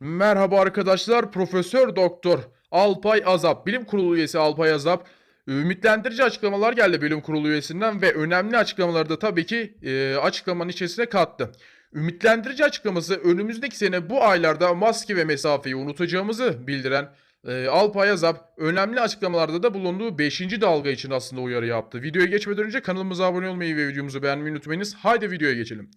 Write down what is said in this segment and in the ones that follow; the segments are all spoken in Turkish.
Merhaba arkadaşlar. Profesör Doktor Alpay Azap, Bilim Kurulu üyesi Alpay Azap ümitlendirici açıklamalar geldi Bilim Kurulu üyesinden ve önemli açıklamaları da tabii ki e, açıklamanın içerisine kattı. Ümitlendirici açıklaması önümüzdeki sene bu aylarda maske ve mesafeyi unutacağımızı bildiren e, Alpay Azap önemli açıklamalarda da bulunduğu 5. dalga için aslında uyarı yaptı. Videoya geçmeden önce kanalımıza abone olmayı ve videomuzu beğenmeyi unutmayınız. Haydi videoya geçelim.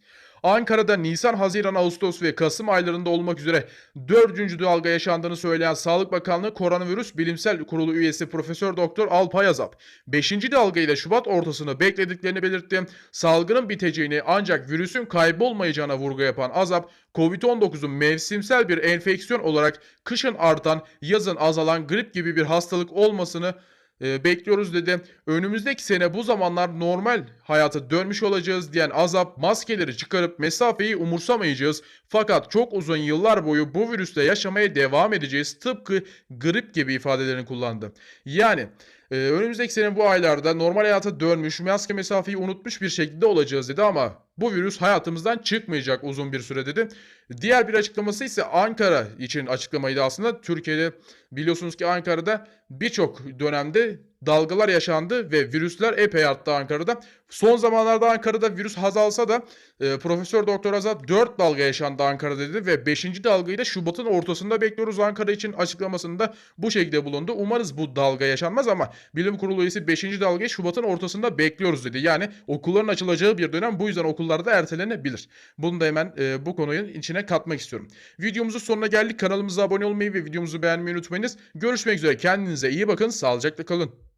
Ankara'da Nisan, Haziran, Ağustos ve Kasım aylarında olmak üzere 4. dalga yaşandığını söyleyen Sağlık Bakanlığı Koronavirüs Bilimsel Kurulu üyesi Profesör Doktor Alpay Azap, 5. dalga ile Şubat ortasını beklediklerini belirtti. Salgının biteceğini ancak virüsün kaybolmayacağına vurgu yapan Azap, Covid-19'un mevsimsel bir enfeksiyon olarak kışın artan, yazın azalan grip gibi bir hastalık olmasını e, bekliyoruz dedi. Önümüzdeki sene bu zamanlar normal hayata dönmüş olacağız diyen Azap maskeleri çıkarıp mesafeyi umursamayacağız. Fakat çok uzun yıllar boyu bu virüsle yaşamaya devam edeceğiz. Tıpkı grip gibi ifadelerini kullandı. Yani e, önümüzdeki sene bu aylarda normal hayata dönmüş, maske mesafeyi unutmuş bir şekilde olacağız dedi ama bu virüs hayatımızdan çıkmayacak uzun bir süre dedi. Diğer bir açıklaması ise Ankara için açıklamaydı aslında. Türkiye'de biliyorsunuz ki Ankara'da birçok dönemde dalgalar yaşandı ve virüsler epey arttı Ankara'da. Son zamanlarda Ankara'da virüs azalsa da e, Profesör Doktor Azat 4 dalga yaşandı Ankara'da dedi ve 5. dalgayı da Şubat'ın ortasında bekliyoruz Ankara için açıklamasında bu şekilde bulundu. Umarız bu dalga yaşanmaz ama Bilim Kurulu üyesi 5. dalgayı Şubat'ın ortasında bekliyoruz dedi. Yani okulların açılacağı bir dönem bu yüzden okullarda ertelenebilir. Bunu da hemen e, bu konunun içine katmak istiyorum. Videomuzun sonuna geldik. Kanalımıza abone olmayı ve videomuzu beğenmeyi unutmayınız. Görüşmek üzere. Kendinize iyi bakın. Sağlıcakla kalın.